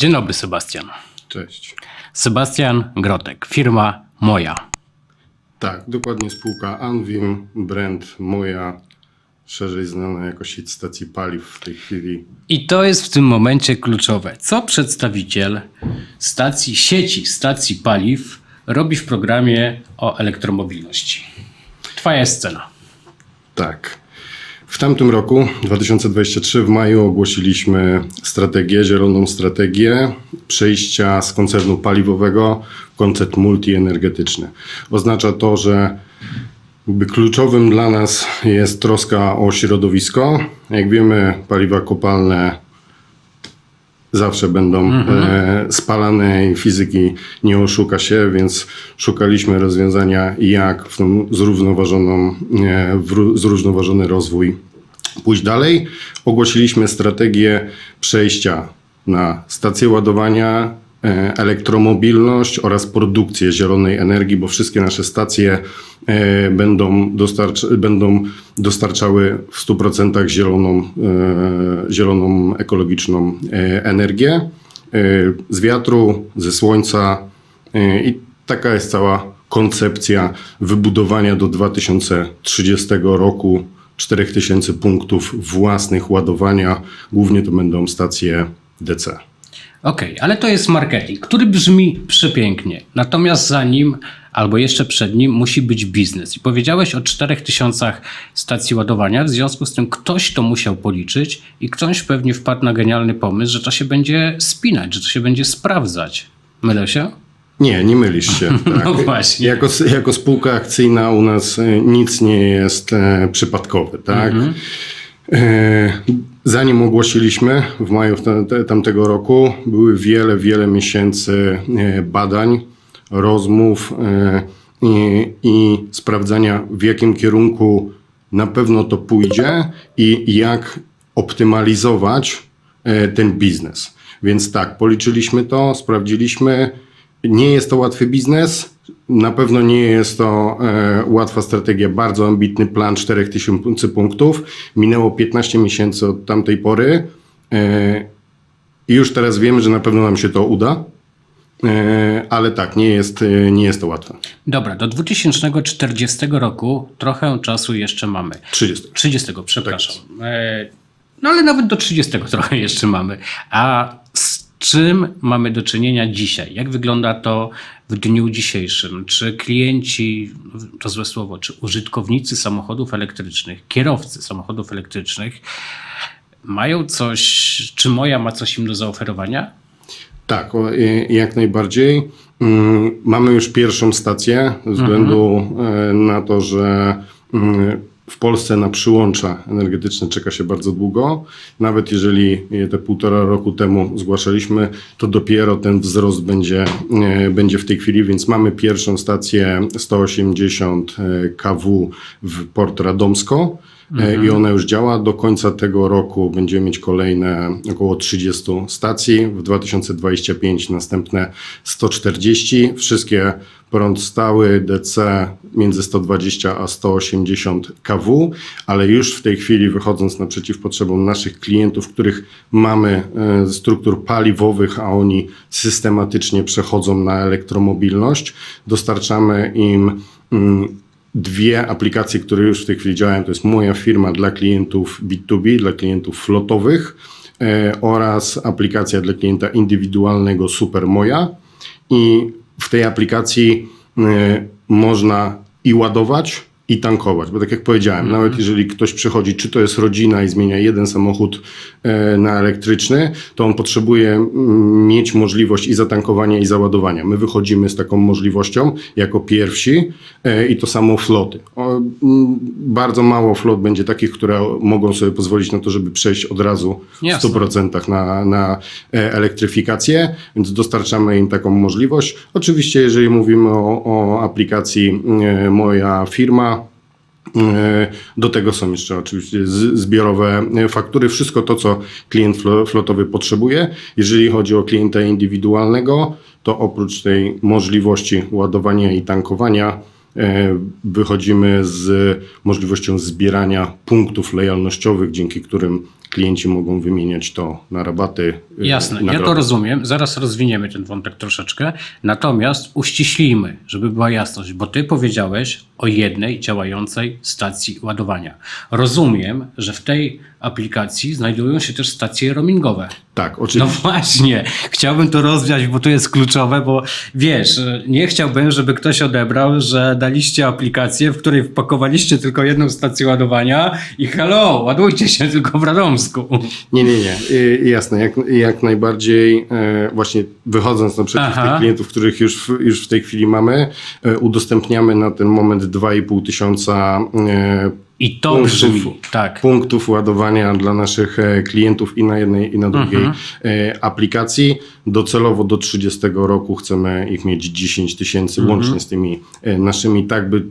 Dzień dobry, Sebastian. Cześć. Sebastian Grotek, firma moja. Tak, dokładnie spółka Anvim, brand moja, szerzej znana jako sieć stacji paliw w tej chwili. I to jest w tym momencie kluczowe. Co przedstawiciel stacji, sieci stacji paliw robi w programie o elektromobilności? Twoja scena. Tak. W tamtym roku, 2023, w maju ogłosiliśmy strategię, zieloną strategię przejścia z koncernu paliwowego w koncept multienergetyczny. Oznacza to, że jakby kluczowym dla nas jest troska o środowisko. Jak wiemy, paliwa kopalne zawsze będą e, spalane i fizyki nie oszuka się, więc szukaliśmy rozwiązania, jak w tą zrównoważoną, e, w ró- zrównoważony rozwój pójść dalej. Ogłosiliśmy strategię przejścia na stacje ładowania, e, elektromobilność oraz produkcję zielonej energii, bo wszystkie nasze stacje e, będą, będą dostarczały w 100% zieloną, e, zieloną ekologiczną energię z wiatru, ze słońca i taka jest cała koncepcja wybudowania do 2030 roku 4000 punktów własnych ładowania. Głównie to będą stacje DC. Okej, ale to jest marketing, który brzmi przepięknie. Natomiast za nim, albo jeszcze przed nim, musi być biznes. I powiedziałeś o 4000 stacji ładowania, w związku z tym ktoś to musiał policzyć i ktoś pewnie wpadł na genialny pomysł, że to się będzie spinać, że to się będzie sprawdzać. Mylę się? Nie, nie mylisz się. Tak. No właśnie. Jako, jako spółka akcyjna u nas e, nic nie jest e, przypadkowe. Tak? E, zanim ogłosiliśmy w maju te, te, tamtego roku, były wiele, wiele miesięcy e, badań, rozmów e, i, i sprawdzania, w jakim kierunku na pewno to pójdzie i jak optymalizować e, ten biznes. Więc tak, policzyliśmy to, sprawdziliśmy. Nie jest to łatwy biznes. Na pewno nie jest to e, łatwa strategia, bardzo ambitny plan 4000 punktów. Minęło 15 miesięcy od tamtej pory e, i już teraz wiemy, że na pewno nam się to uda. E, ale tak, nie jest, e, nie jest to łatwe. Dobra, do 2040 roku trochę czasu jeszcze mamy. 30. 30, przepraszam. E, No ale nawet do 30 trochę jeszcze mamy. A czym mamy do czynienia dzisiaj? Jak wygląda to w dniu dzisiejszym? Czy klienci, to złe słowo, czy użytkownicy samochodów elektrycznych, kierowcy samochodów elektrycznych mają coś, czy moja ma coś im do zaoferowania? Tak, jak najbardziej. Mm, Mamy już pierwszą stację ze względu e, na to, że mm, w Polsce na przyłącza energetyczne czeka się bardzo długo. Nawet jeżeli je te półtora roku temu zgłaszaliśmy, to dopiero ten wzrost będzie, e, będzie w tej chwili, więc mamy pierwszą stację 180 kW w Port Radomsko. E, I ona już działa. Do końca tego roku będziemy mieć kolejne około 30 stacji. W 2025 następne 140. Wszystkie prąd stały DC między 120 a 180 kW, ale już w tej chwili wychodząc naprzeciw potrzebom naszych klientów, których mamy e, ze struktur paliwowych, a oni systematycznie przechodzą na elektromobilność, dostarczamy im mm, dwie aplikacje, które już w tej chwili działają. To jest moja firma dla klientów B2B, dla klientów flotowych e, oraz aplikacja dla klienta indywidualnego Super Moja. I w tej aplikacji e, można i ładować, i tankować, bo tak jak powiedziałem, nawet jeżeli ktoś przychodzi, czy to jest rodzina i zmienia jeden samochód e, na elektryczny, to on potrzebuje mieć możliwość i zatankowania, i załadowania. My wychodzimy z taką możliwością jako pierwsi e, i to samo floty. Bardzo mało flot będzie takich, które mogą sobie pozwolić na to, żeby przejść od razu w Jasne. 100% na, na e, elektryfikację, więc dostarczamy im taką możliwość. Oczywiście, jeżeli mówimy o, o aplikacji Moja Firma, do tego są jeszcze oczywiście zbiorowe e, faktury, wszystko to, co klient flo- flotowy potrzebuje. Jeżeli chodzi o klienta indywidualnego, to oprócz tej możliwości ładowania i tankowania, e, wychodzimy z możliwością zbierania punktów lojalnościowych, dzięki którym klienci mogą wymieniać to na rabaty. y, Jasne, ja nagrody. to rozumiem. Zaraz rozwiniemy ten wątek troszeczkę. Natomiast uściślijmy, żeby była jasność, bo ty powiedziałeś o jednej działającej stacji ładowania. Rozumiem, że w tej aplikacji znajdują się też stacje roamingowe. Tak, No oczywiście. właśnie, chciałbym to rozwiać, bo to jest kluczowe, bo wiesz, nie chciałbym, żeby ktoś odebrał, że daliście aplikację, w której wpakowaliście tylko jedną stację ładowania i hello, ładujcie się tylko w Radomsku. Nie, nie, nie. Y, Jasne, jak, jak najbardziej e, właśnie wychodząc naprzeciw Aha. tych klientów, których już w, już w tej chwili mamy, e, udostępniamy na ten moment 2,5 tysiąca e, I to punktów, brzmi, tak. punktów ładowania dla naszych e, klientów i na jednej i na drugiej Mhm. aplikacji. Docelowo do 30 roku chcemy ich mieć 10 tysięcy Mhm. łącznie z tymi naszymi, tak by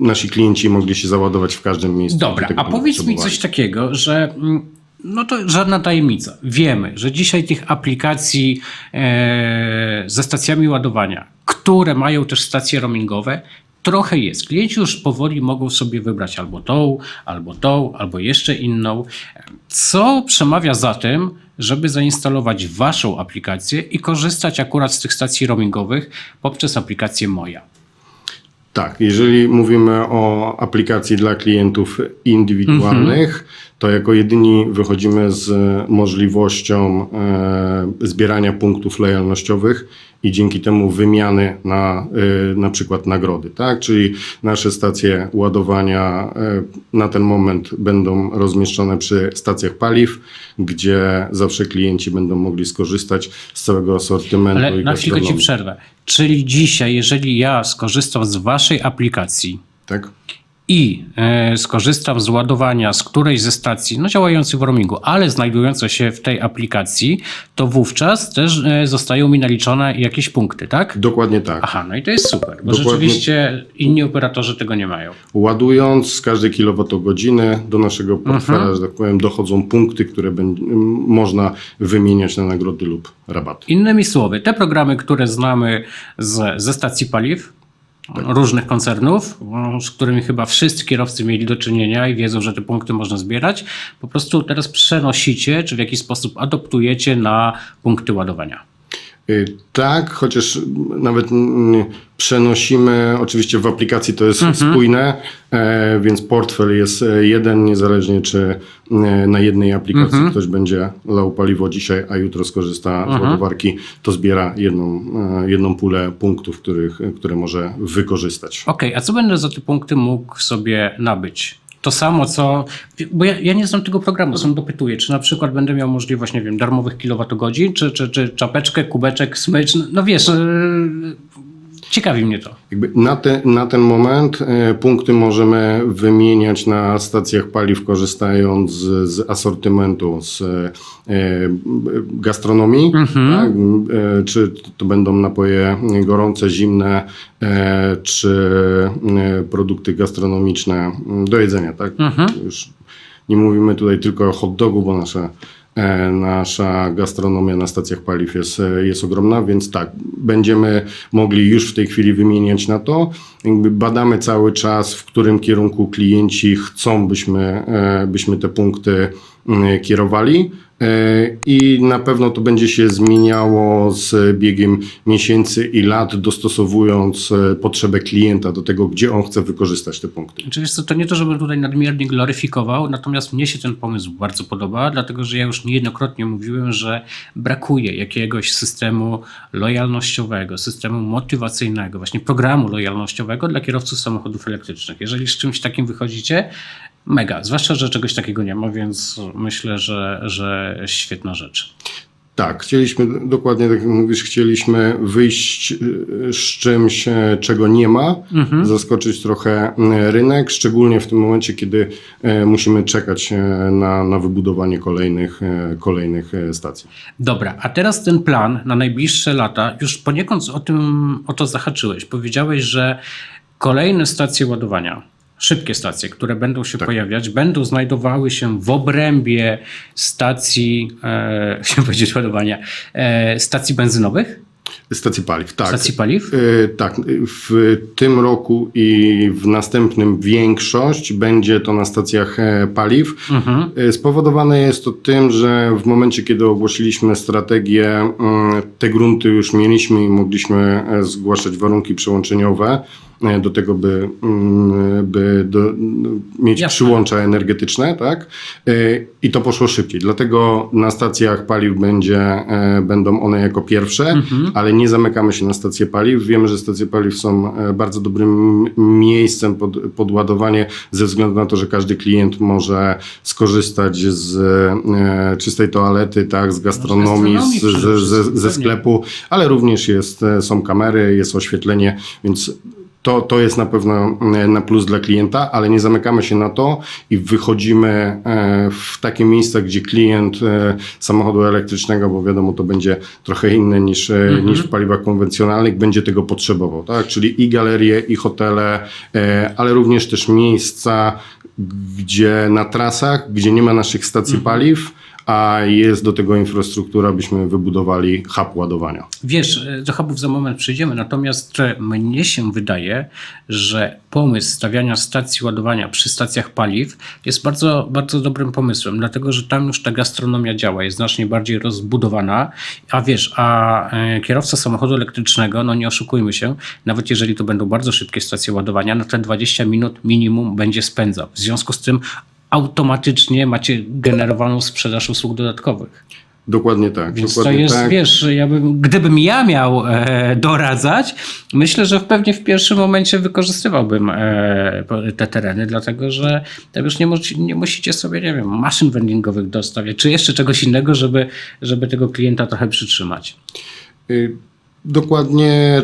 nasi klienci mogli się załadować w każdym miejscu. Dobra, a powiedz mi coś takiego, że mm, no to żadna tajemnica. Wiemy, że dzisiaj tych aplikacji e, ze stacjami ładowania, które mają też stacje roamingowe, trochę jest. Klienci już powoli mogą sobie wybrać albo tą, albo tą, albo jeszcze inną. Co przemawia za tym, żeby zainstalować waszą aplikację i korzystać akurat z tych stacji roamingowych poprzez aplikację Moja? Tak, jeżeli mówimy o aplikacji dla klientów indywidualnych, to jako jedyni wychodzimy z możliwością e, zbierania punktów lojalnościowych i dzięki temu wymiany na e, na przykład nagrody, tak? Czyli nasze stacje ładowania e, na ten moment będą rozmieszczone przy stacjach paliw, gdzie zawsze klienci będą mogli skorzystać z całego asortymentu Ale na chwilkę ci przerwę. Czyli dzisiaj, jeżeli ja skorzystam z waszej aplikacji Tak? I e, skorzystam z ładowania z którejś ze stacji, no działających w roamingu, ale znajdującej się w tej aplikacji, to wówczas też e, zostają mi naliczone jakieś punkty, tak? Dokładnie tak. Aha, no i to jest super, bo Dokładnie. rzeczywiście inni operatorzy tego nie mają. Ładując z każdej kilowatogodziny do naszego portfela, Mhm. że tak powiem, dochodzą punkty, które będzie, można wymieniać na nagrody lub rabaty. Innymi słowy, te programy, które znamy z, ze stacji paliw, różnych koncernów, no, z którymi chyba wszyscy kierowcy mieli do czynienia i wiedzą, że te punkty można zbierać, po prostu teraz przenosicie, czy w jakiś sposób adoptujecie na punkty ładowania. Y, Tak, chociaż nawet przenosimy, oczywiście w aplikacji to jest spójne, e, więc portfel jest e, jeden, niezależnie czy e, na jednej aplikacji ktoś będzie lał paliwo dzisiaj, a jutro skorzysta z ładowarki, to zbiera jedną, e, jedną pulę punktów, których, które może wykorzystać. Okej, a co będę za te punkty mógł sobie nabyć? To samo co, bo ja, ja nie znam tego programu, sam dopytuję, czy na przykład będę miał możliwość, nie wiem, darmowych kilowatogodzin, czy, czy, czy czapeczkę, kubeczek, smycz, no, no wiesz, ciekawi mnie to. Jakby na, te, na ten moment e, punkty możemy wymieniać na stacjach paliw, korzystając z, z asortymentu, z e, b- gastronomii. Tak? E, czy to będą napoje gorące, zimne, e, czy e, produkty gastronomiczne m, do jedzenia. Tak? Już nie mówimy tutaj tylko o hot dogu, bo nasza, e, nasza gastronomia na stacjach paliw jest, e, jest ogromna, więc tak, będziemy mogli już w tej chwili wymieniać na to. Badamy cały czas, w którym kierunku klienci chcą, byśmy, e, byśmy te punkty kierowali. E, I na pewno to będzie się zmieniało z biegiem miesięcy i lat, dostosowując e, potrzebę klienta do tego, gdzie on chce wykorzystać te punkty. Czy wiesz co, to nie to, żebym tutaj nadmiernie gloryfikował, natomiast mnie się ten pomysł bardzo podoba, dlatego że ja już niejednokrotnie mówiłem, że brakuje jakiegoś systemu lojalnościowego, systemu motywacyjnego, właśnie programu lojalnościowego dla kierowców samochodów elektrycznych. Jeżeli z czymś takim wychodzicie, mega, zwłaszcza, że czegoś takiego nie ma, więc myślę, że, że świetna rzecz. Tak, chcieliśmy, dokładnie tak jak mówisz, chcieliśmy wyjść y, z czymś, e, czego nie ma, zaskoczyć trochę e, rynek, szczególnie w tym momencie, kiedy e, musimy czekać na, na wybudowanie kolejnych, kolejnych stacji. Dobra, a teraz ten plan na najbliższe lata, już poniekąd o tym o to zahaczyłeś. Powiedziałeś, że kolejne stacje ładowania, szybkie stacje, które będą się pojawiać, będą znajdowały się w obrębie stacji, e, chciałem powiedzieć ładowania, e, stacji benzynowych? Stacje paliw, tak. stacji paliw? E, Tak, w tym roku i w następnym większość będzie to na stacjach e, paliw. Mhm. E, Spowodowane jest to tym, że w momencie, kiedy ogłosiliśmy strategię, mm, te grunty już mieliśmy i mogliśmy e, zgłaszać warunki przyłączeniowe e, do tego, by, mm, by do, mieć Jasne. przyłącza energetyczne, tak? E, I to poszło szybciej. Dlatego na stacjach paliw będzie, e, będą one jako pierwsze, Mhm. ale nie zamykamy się na stacje paliw. Wiemy, że stacje paliw są e, bardzo dobrym miejscem pod, pod ładowanie ze względu na to, że każdy klient może skorzystać z e, czystej toalety, tak, z gastronomii, gastronomii z, z, przede ze, ze sklepu, ale również jest, e, są kamery, jest oświetlenie, więc to, to jest na pewno e, na plus dla klienta, ale nie zamykamy się na to i wychodzimy e, w takie miejsca, gdzie klient e, samochodu elektrycznego, bo wiadomo, to będzie trochę inne niż, e, niż w paliwach konwencjonalnych, będzie tego potrzebował. Tak? Czyli i galerie, i hotele, ale również też miejsca, gdzie na trasach, gdzie nie ma naszych stacji paliw, a jest do tego infrastruktura, byśmy wybudowali hub ładowania. Wiesz, e, do hubów za moment przyjdziemy, natomiast e, mnie się wydaje, że pomysł stawiania stacji ładowania przy stacjach paliw jest bardzo, bardzo dobrym pomysłem, dlatego że tam już ta gastronomia działa, jest znacznie bardziej rozbudowana, a wiesz, a e, kierowca samochodu elektrycznego, no nie oszukujmy się, nawet jeżeli to będą bardzo szybkie stacje ładowania, no te 20 minut minimum będzie spędzał. W związku z tym automatycznie macie generowaną sprzedaż usług dodatkowych. Dokładnie tak. Więc to dokładnie jest, tak. wiesz, ja bym, gdybym ja miał e, doradzać, myślę, że pewnie w pierwszym momencie wykorzystywałbym e, te tereny, dlatego że tam już nie, nie musicie sobie, nie wiem, maszyn wendingowych dostawiać, czy jeszcze czegoś innego, żeby, żeby tego klienta trochę przytrzymać. Y, Dokładnie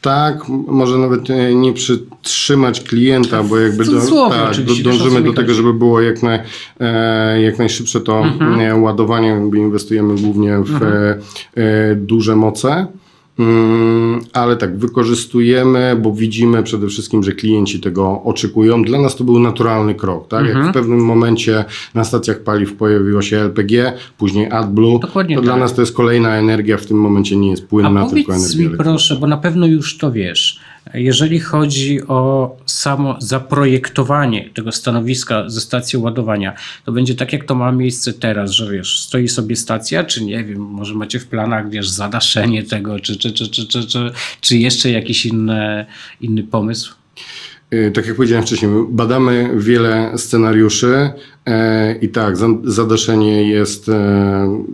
tak, może nawet e, nie przytrzymać klienta, bo jakby do, tak, dążymy do tego, chodzi. żeby było jak, naj, e, jak najszybsze to Mhm. e, ładowanie, jakby inwestujemy głównie w e, duże moce. Mm, ale tak, wykorzystujemy, bo widzimy przede wszystkim, że klienci tego oczekują. Dla nas to był naturalny krok. Tak? Mhm. Jak w pewnym momencie na stacjach paliw pojawiło się LPG, później AdBlue, Dokładnie to dla tak. nas to jest kolejna energia, w tym momencie nie jest A płynna, tylko powiedz energia mi proszę, bo na pewno już to wiesz, jeżeli chodzi o samo zaprojektowanie tego stanowiska ze stacją ładowania, to będzie tak jak to ma miejsce teraz, że wiesz, stoi sobie stacja, czy nie wiem, może macie w planach, wiesz, zadaszenie tego, czy, czy, czy, czy, czy, czy, czy jeszcze jakiś inny, inny pomysł? Y, Tak jak powiedziałem wcześniej, badamy wiele scenariuszy e, i tak, za- zadaszenie jest e,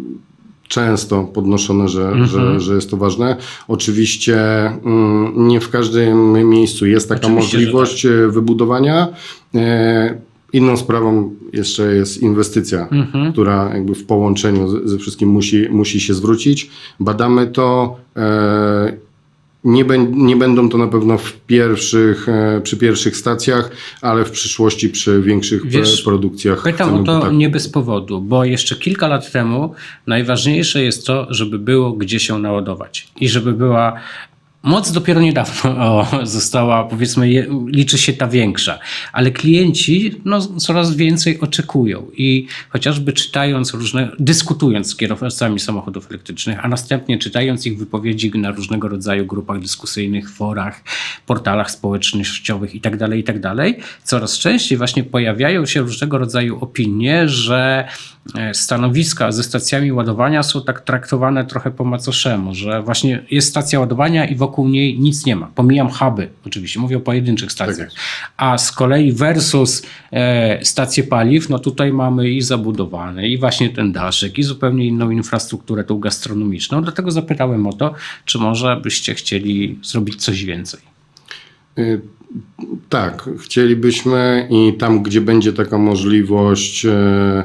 często podnoszone, że, Mhm. że, że jest to ważne. Oczywiście mm, nie w każdym miejscu jest taka Oczywiście, możliwość e, wybudowania. E, Inną sprawą jeszcze jest inwestycja, Mhm. która jakby w połączeniu ze wszystkim musi, musi się zwrócić. Badamy to. Nie, nie będą to na pewno w pierwszych, e, przy pierwszych stacjach, ale w przyszłości przy większych Wiesz, produkcjach. Pytam o to tak- nie bez powodu, bo jeszcze kilka lat temu najważniejsze jest to, żeby było gdzie się naładować i żeby była. Moc dopiero niedawno o, została, powiedzmy, je, liczy się ta większa, ale klienci no, coraz więcej oczekują i chociażby czytając różne, dyskutując z kierowcami samochodów elektrycznych, a następnie czytając ich wypowiedzi na różnego rodzaju grupach dyskusyjnych, forach, portalach społecznościowych itd., itd., coraz częściej właśnie pojawiają się różnego rodzaju opinie, że e, stanowiska ze stacjami ładowania są tak traktowane trochę po macoszemu, że właśnie jest stacja ładowania i wokół niej nic nie ma. Pomijam huby, oczywiście, mówię o pojedynczych stacjach. jest. A z kolei versus e, stacje paliw, no tutaj mamy i zabudowane, i właśnie ten daszek, i zupełnie inną infrastrukturę, tą gastronomiczną. Dlatego zapytałem o to, czy może byście chcieli zrobić coś więcej. Y, Tak, chcielibyśmy i tam, gdzie będzie taka możliwość e,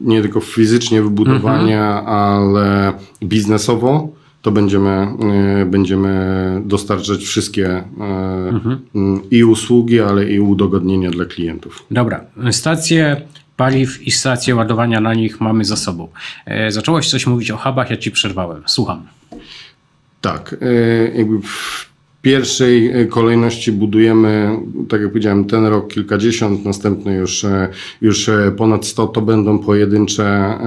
nie tylko fizycznie wybudowania, ale biznesowo, to będziemy, e, będziemy dostarczać wszystkie e, m, i usługi, ale i udogodnienia dla klientów. Dobra, stacje paliw i stacje ładowania na nich mamy za sobą. E, zacząłeś coś mówić o hubach, ja ci przerwałem. Słucham. Tak, e, jakby w pierwszej e, kolejności budujemy, tak jak powiedziałem, ten rok kilkadziesiąt, następny już, e, już e, ponad 100, to będą pojedyncze,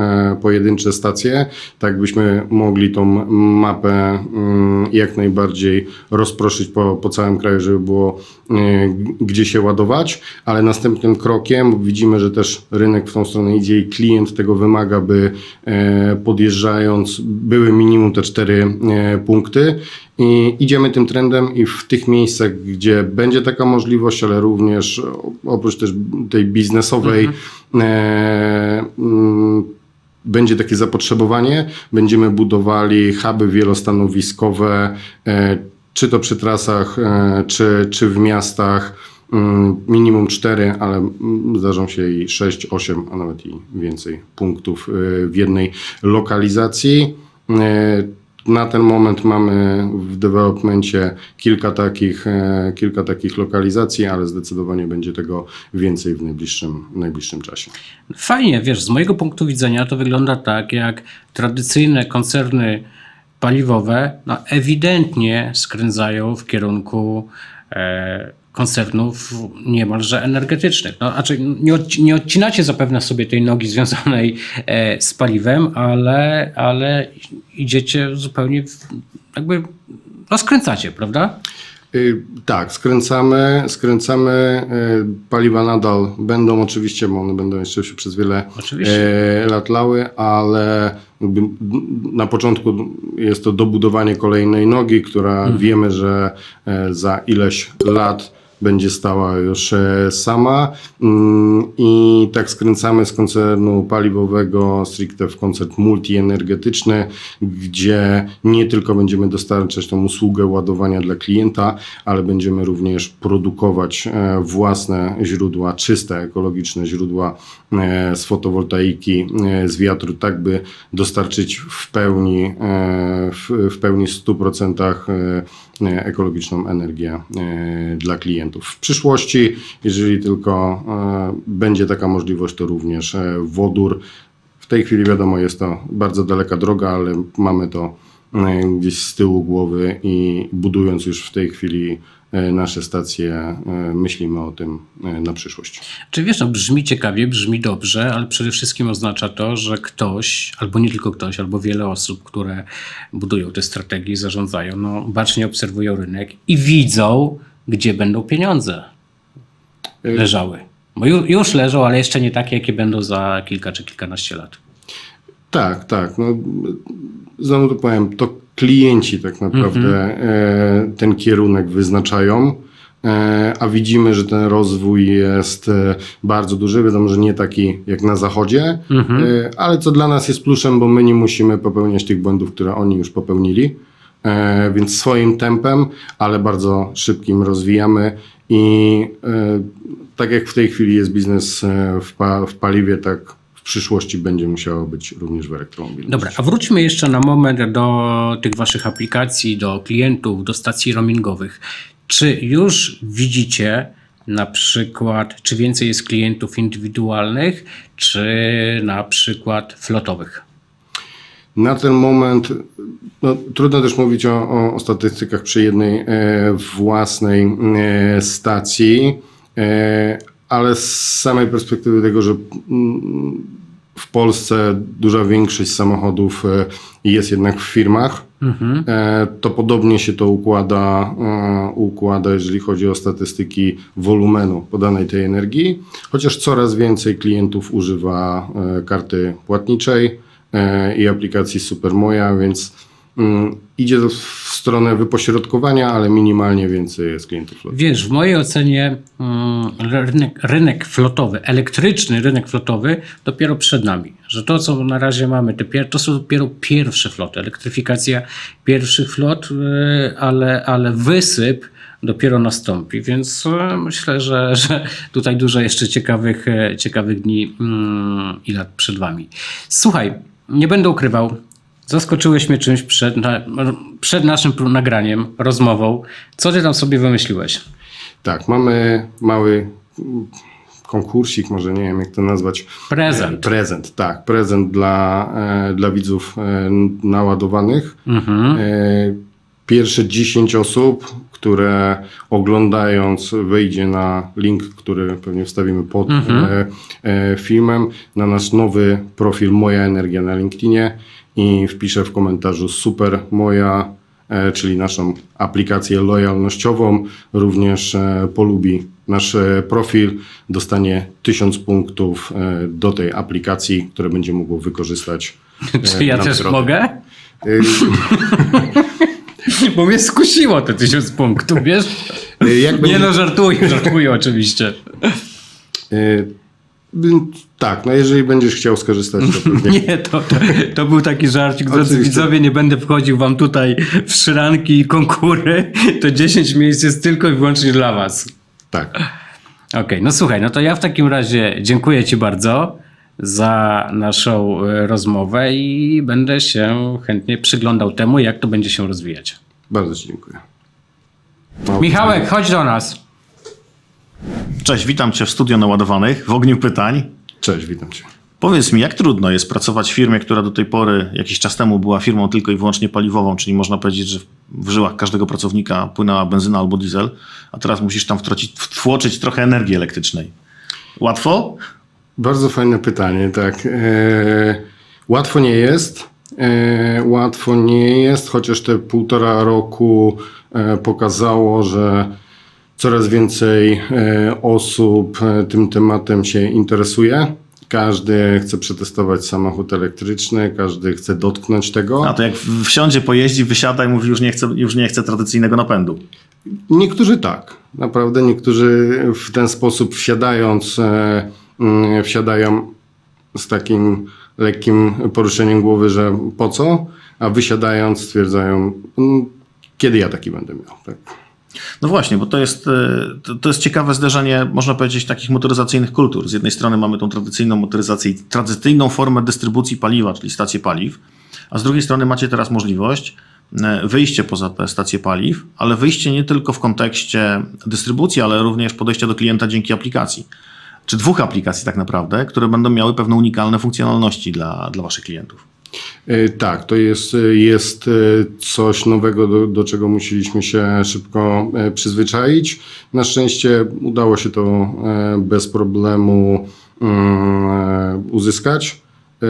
pojedyncze stacje, tak byśmy mogli tą mapę mm, jak najbardziej rozproszyć po, po całym kraju, żeby było gdzie się ładować, ale następnym krokiem widzimy, że też rynek w tą stronę idzie i klient tego wymaga, by podjeżdżając były minimum te cztery punkty. I idziemy tym trendem i w tych miejscach, gdzie będzie taka możliwość, ale również oprócz też tej biznesowej, e, mm, będzie takie zapotrzebowanie, będziemy budowali huby wielostanowiskowe, e, czy to przy trasach, e, czy, czy w miastach. Mm, Minimum cztery, ale mm, zdarzą się i sześć, osiem, a nawet i więcej punktów e, w jednej lokalizacji. Na ten moment mamy w developmencie kilka takich, e, kilka takich lokalizacji, ale zdecydowanie będzie tego więcej w najbliższym, najbliższym czasie. Fajnie, wiesz, z mojego punktu widzenia to wygląda tak, jak tradycyjne koncerny paliwowe no, ewidentnie skręcają w kierunku koncernów niemalże energetycznych. No, znaczy, nie, odci- nie odcinacie zapewne sobie tej nogi związanej e, z paliwem, ale, ale idziecie zupełnie, w, jakby rozkręcacie, prawda? Y, Tak, skręcamy, skręcamy. y, Paliwa nadal będą oczywiście, bo one będą jeszcze się przez wiele Oczywiście. e, lat lały, ale na początku jest to dobudowanie kolejnej nogi, która wiemy, że e, za ileś lat będzie stała już e, sama. Mm, i tak skręcamy z koncernu paliwowego stricte w koncert multienergetyczny, gdzie nie tylko będziemy dostarczać tą usługę ładowania dla klienta, ale będziemy również produkować e, własne źródła, czyste, ekologiczne źródła e, z fotowoltaiki, z wiatru, tak by dostarczyć w pełni, w, w pełni 100% e, e, ekologiczną energię e, dla klientów. W przyszłości, jeżeli tylko e, będzie taka możliwość, to również e, wodór. W tej chwili wiadomo, jest to bardzo daleka droga, ale mamy to e, gdzieś z tyłu głowy i budując już w tej chwili e, nasze stacje, e, myślimy o tym e, na przyszłość. Czy wiesz, no brzmi ciekawie, brzmi dobrze, ale przede wszystkim oznacza to, że ktoś, albo nie tylko ktoś, albo wiele osób, które budują te strategie, zarządzają, no bacznie obserwują rynek i widzą, gdzie będą pieniądze leżały. Bo ju, już leżą, ale jeszcze nie takie, jakie będą za kilka czy kilkanaście lat. Tak, tak. No, znowu to powiem, to klienci tak naprawdę e, ten kierunek wyznaczają, e, a widzimy, że ten rozwój jest e, bardzo duży. Wiadomo, że nie taki jak na zachodzie, e, ale co dla nas jest pluszem, bo my nie musimy popełniać tych błędów, które oni już popełnili. Więc swoim tempem, ale bardzo szybkim rozwijamy i tak jak w tej chwili jest biznes w, pa, w paliwie, tak przyszłości będzie musiało być również w elektromobilności. Dobra, a wróćmy jeszcze na moment do tych waszych aplikacji, do klientów, do stacji roamingowych. Czy już widzicie na przykład, czy więcej jest klientów indywidualnych, czy na przykład flotowych? Na ten moment no, trudno też mówić o, o, o statystykach przy jednej e, własnej e, stacji, e, ale z samej perspektywy tego, że mm, w Polsce duża większość samochodów e, jest jednak w firmach, e, to podobnie się to układa, e, układa, jeżeli chodzi o statystyki wolumenu podanej tej energii, chociaż coraz więcej klientów używa karty płatniczej i aplikacji Supermoja, więc mm, idzie to w stronę wypośrodkowania, ale minimalnie więcej jest klientów. lokalnych. Wiesz, w mojej ocenie mm, rynek, rynek flotowy, elektryczny rynek flotowy dopiero przed nami. Że to, co na razie mamy, to są dopiero pierwsze floty, elektryfikacja pierwszych flot, yy, ale, ale wysyp dopiero nastąpi, więc e, myślę, że, że tutaj dużo jeszcze ciekawych, e, ciekawych dni mm, i lat przed wami. Słuchaj, nie będę ukrywał, zaskoczyłeś mnie czymś przed, na, przed naszym nagraniem, rozmową. Co ty tam sobie wymyśliłeś? Tak, mamy mały konkursik, może nie wiem jak to nazwać. Prezent. E, Prezent, tak. Prezent dla, e, dla widzów e, naładowanych. Mhm. Pierwsze 10 osób, które oglądając wyjdzie na link, który pewnie wstawimy pod e, filmem, na nasz nowy profil Moja Energia na LinkedInie i wpisze w komentarzu super moja, e, czyli naszą aplikację lojalnościową, również e, polubi nasz e, profil, dostanie 1000 punktów do tej aplikacji, które będzie mógł wykorzystać. Czy ja też mogę? Bo mnie skusiło te tysiąc punktów, wiesz? Nie będzie, no, żartuję, żartuję oczywiście. Tak, no jeżeli będziesz chciał skorzystać, to pewnie Nie, to, to, to był taki żarcik, drodzy widzowie, nie będę wchodził wam tutaj w szranki i konkury. To 10 miejsc jest tylko i wyłącznie dla was. tak. Okej, no słuchaj, no to ja w takim razie dziękuję ci bardzo za naszą e, rozmowę i będę się chętnie przyglądał temu, jak to będzie się rozwijać. Bardzo Ci dziękuję. Michałek, chodź do nas. Cześć, witam Cię w studio naładowanych, w ogniu pytań. Cześć, witam Cię. Powiedz mi, jak trudno jest pracować w firmie, która do tej pory, jakiś czas temu była firmą tylko i wyłącznie paliwową, czyli można powiedzieć, że w- żyłach każdego pracownika płynęła benzyna albo diesel, a teraz musisz tam wtrocić, wtłoczyć trochę energii elektrycznej. Łatwo? Bardzo fajne pytanie, tak. E, łatwo nie jest. E, łatwo nie jest, chociaż te półtora roku e, pokazało, że coraz więcej e, osób e, tym tematem się interesuje. Każdy chce przetestować samochód elektryczny, każdy chce dotknąć tego. A to jak wsiądzie, pojeździ, wysiada i mówi, już nie chce, już nie chce tradycyjnego napędu. Niektórzy tak. Naprawdę niektórzy w ten sposób wsiadając, e, mm, wsiadają z takim lekkim poruszeniem głowy, że po co, a wysiadając stwierdzają, "Mm, kiedy ja taki będę miał. Tak? No właśnie, bo to jest, e, to, to jest ciekawe zderzenie, można powiedzieć, takich motoryzacyjnych kultur. Z jednej strony mamy tą tradycyjną motoryzację, tradycyjną formę dystrybucji paliwa, czyli stacje paliw, a z drugiej strony macie teraz możliwość e, wyjście poza te stacje paliw, ale wyjście nie tylko w kontekście dystrybucji, ale również podejścia do klienta dzięki aplikacji. Czy dwóch aplikacji tak naprawdę, które będą miały pewne unikalne funkcjonalności dla, dla waszych klientów. E, Tak, to jest, jest e, coś nowego, do, do czego musieliśmy się szybko e, przyzwyczaić. Na szczęście udało się to e, bez problemu mm, e, uzyskać. E,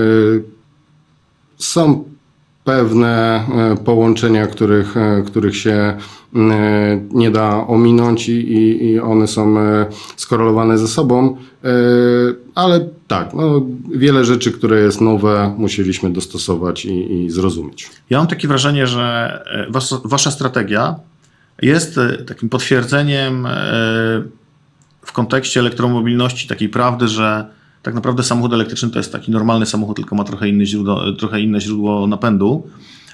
Są pewne e, połączenia, których, e, których się e, nie da ominąć i, i, one są skorelowane ze sobą, ale tak, no, wiele rzeczy, które jest nowe, musieliśmy dostosować i, i zrozumieć. Ja mam takie wrażenie, że e, wasza, strategia jest takim potwierdzeniem w kontekście elektromobilności takiej prawdy, że tak naprawdę samochód elektryczny to jest taki normalny samochód, tylko ma trochę, inny źródło, trochę inne źródło napędu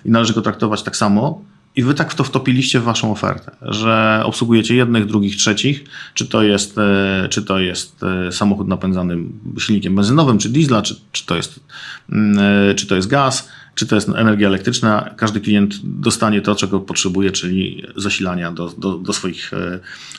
i należy go traktować tak samo. I wy tak w to wtopiliście w waszą ofertę, że obsługujecie jednych, drugich, trzecich, czy to jest, e, czy to jest e, samochód napędzany silnikiem benzynowym, czy diesla, czy, czy, to jest, mm, e, czy to jest gaz, czy to jest energia elektryczna. Każdy klient dostanie to, czego potrzebuje, czyli zasilania do, do, do, swoich,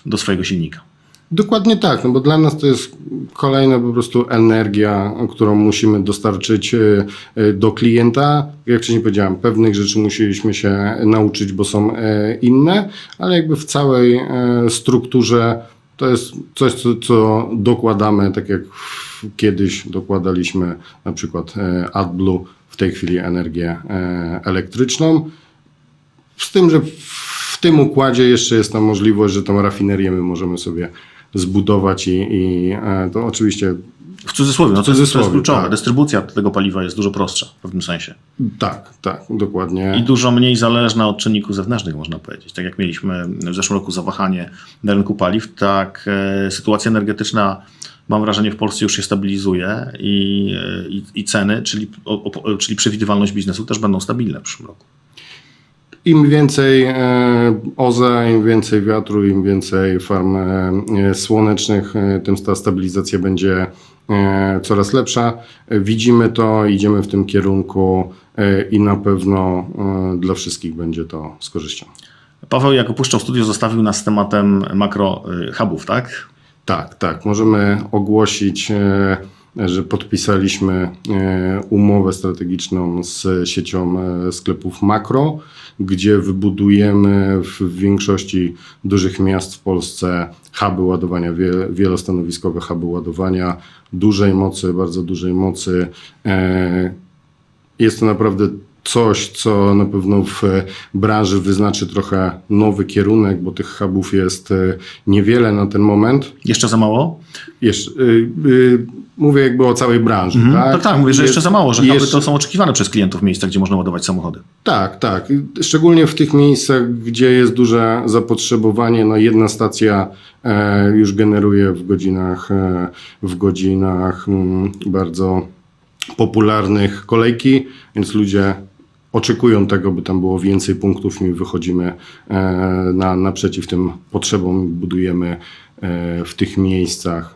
do swojego silnika. Dokładnie tak, no bo dla nas to jest kolejna po prostu energia, którą musimy dostarczyć y, y, do klienta. Jak wcześniej powiedziałem, pewnych rzeczy musieliśmy się nauczyć, bo są e, inne, ale jakby w całej e, strukturze to jest coś, co, co dokładamy, tak jak kiedyś dokładaliśmy na przykład e, AdBlue, w tej chwili energię e, elektryczną. Z tym, że w tym układzie jeszcze jest ta możliwość, że tą rafinerię my możemy sobie zbudować i, i e, to oczywiście W cudzysłowie, no to, W jest, to jest cudzysłowie, kluczowe. tak. Dystrybucja tego paliwa jest dużo prostsza w pewnym sensie. tak, tak, dokładnie. I dużo mniej zależna od czynników zewnętrznych, można powiedzieć. Tak jak mieliśmy w zeszłym roku zawahanie na rynku paliw, tak e, sytuacja energetyczna, mam wrażenie, w Polsce już się stabilizuje i, e, i, i ceny, czyli, o, o, czyli przewidywalność biznesu też będą stabilne w przyszłym roku. Im więcej e, OZE, im więcej wiatru, im więcej farm e, słonecznych, e, tym ta stabilizacja będzie coraz lepsza. Widzimy to, idziemy w tym kierunku i na pewno dla wszystkich będzie to z korzyścią. Paweł, jak opuszczał studio, zostawił nas z tematem makro hubów, tak? Tak, tak. Możemy ogłosić że podpisaliśmy umowę strategiczną z siecią sklepów Makro, gdzie wybudujemy w większości dużych miast w Polsce huby ładowania, wie- wielostanowiskowe huby ładowania dużej mocy, bardzo dużej mocy. E, Jest to naprawdę coś, co na pewno w e, branży wyznaczy trochę nowy kierunek, bo tych hubów jest e, niewiele na ten moment. Jeszcze za mało? Jeszcze, y, y, mówię jakby o całej branży. Tak, Tak, tak, tak mówię, że Jest- jeszcze za mało, że huby jeszcze- to są oczekiwane przez klientów miejsca, gdzie można ładować samochody. Tak, tak. Szczególnie w tych miejscach, gdzie jest duże zapotrzebowanie, no jedna stacja e, już generuje w godzinach, e, w godzinach mm, bardzo popularnych kolejki, więc ludzie oczekują tego, by tam było więcej punktów i my wychodzimy e, na, naprzeciw tym potrzebom, budujemy e, w tych miejscach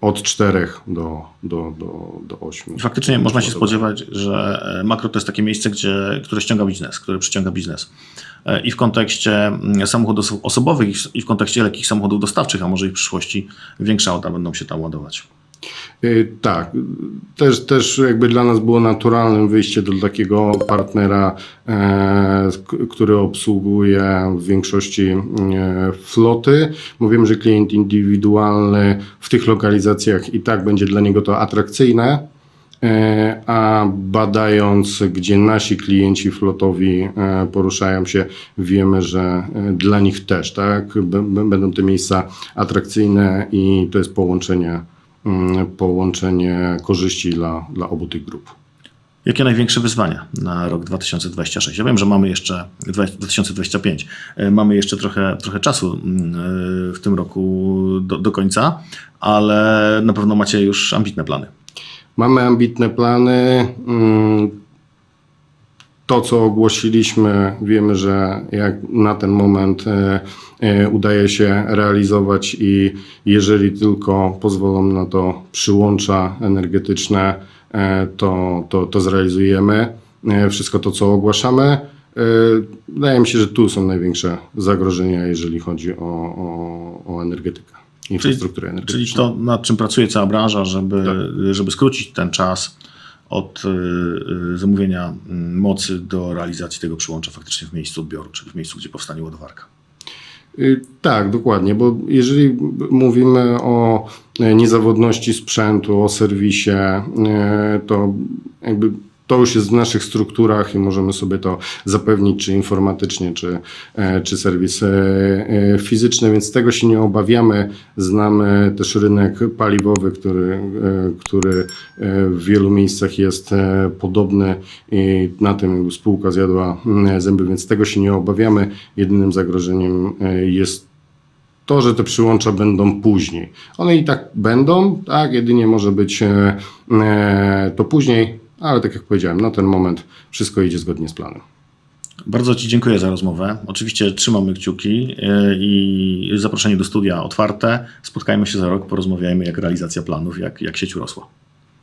od czterech do, do, do, do ośmiu. I Faktycznie można się spodziewać, że e, makro to jest takie miejsce, gdzie, które ściąga biznes, które przyciąga biznes. I w kontekście mm, samochodów oso- osobowych, i w- i w kontekście lekkich samochodów dostawczych, a może i w przyszłości większe auta będą się tam ładować. Y, Tak, też, też jakby dla nas było naturalnym wyjście do takiego partnera, e, który obsługuje w większości e, floty. Mówimy, że klient indywidualny w tych lokalizacjach i tak będzie dla niego to atrakcyjne. E, A badając, gdzie nasi klienci flotowi poruszają się, wiemy, że dla nich też, tak? Będą te miejsca atrakcyjne i to jest połączenie, połączenie korzyści dla, dla obu tych grup. Jakie największe wyzwania na rok 2026? Ja wiem, że mamy jeszcze 2025. e, Mamy jeszcze trochę, trochę czasu mm, e, w tym roku do, do końca, ale na pewno macie już ambitne plany. Mamy ambitne plany. To, co ogłosiliśmy, wiemy, że jak na ten moment e, e, udaje się realizować i jeżeli tylko pozwolą na to przyłącza energetyczne, e, to, to, to zrealizujemy. Wszystko to, co ogłaszamy. Wydaje mi się, że tu są największe zagrożenia, jeżeli chodzi o, o, o energetykę, infrastrukturę energetyczną. Czyli to, nad czym pracuje cała branża, żeby, żeby skrócić ten czas od y, y, zamówienia mm, mocy do realizacji tego przyłącza faktycznie w miejscu odbioru, czyli w miejscu, gdzie powstanie ładowarka. Y, Tak, dokładnie, bo jeżeli mówimy o niezawodności sprzętu, o serwisie, to jakby to już jest w naszych strukturach i możemy sobie to zapewnić, czy informatycznie, czy, e, czy serwis e, fizyczny, więc tego się nie obawiamy. Znamy też rynek paliwowy, który, e, który w wielu miejscach jest podobny i na tym spółka zjadła zęby, więc tego się nie obawiamy. Jedynym zagrożeniem jest to, że te przyłącza będą później. One i tak będą, tak, jedynie może być to później, ale tak jak powiedziałem, na ten moment wszystko idzie zgodnie z planem. Bardzo Ci dziękuję za rozmowę. Oczywiście trzymamy kciuki y, i zaproszenie do studia otwarte. Spotkajmy się za rok, porozmawiajmy, jak realizacja planów, jak, jak sieć urosła.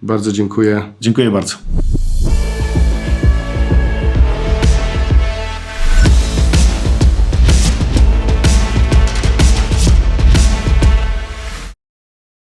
Bardzo dziękuję. Dziękuję bardzo.